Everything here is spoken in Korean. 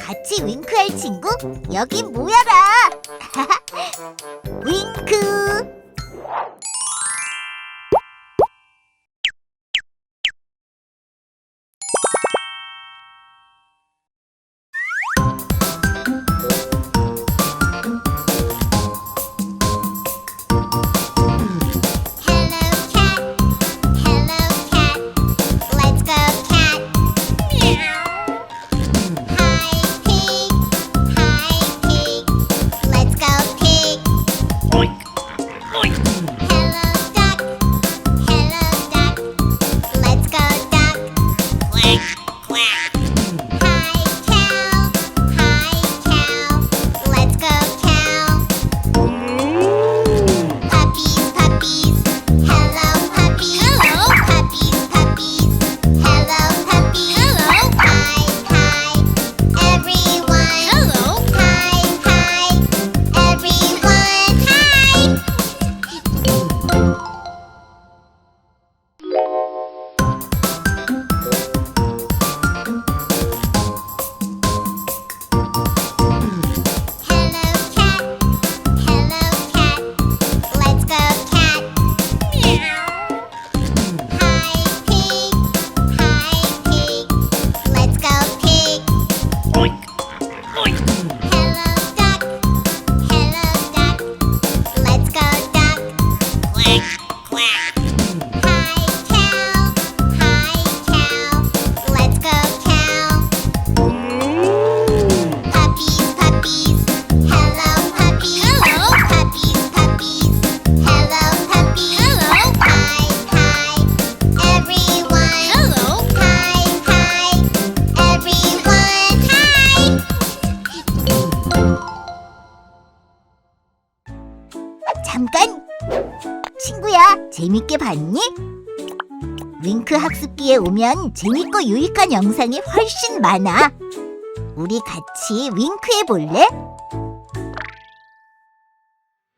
같이 윙크할 친구 여기 뭐야라. Music 재밌게 봤니? 윙크 학습기에 오면 재밌고 유익한 영상이 훨씬 많아. 우리 같이 윙크해 볼래?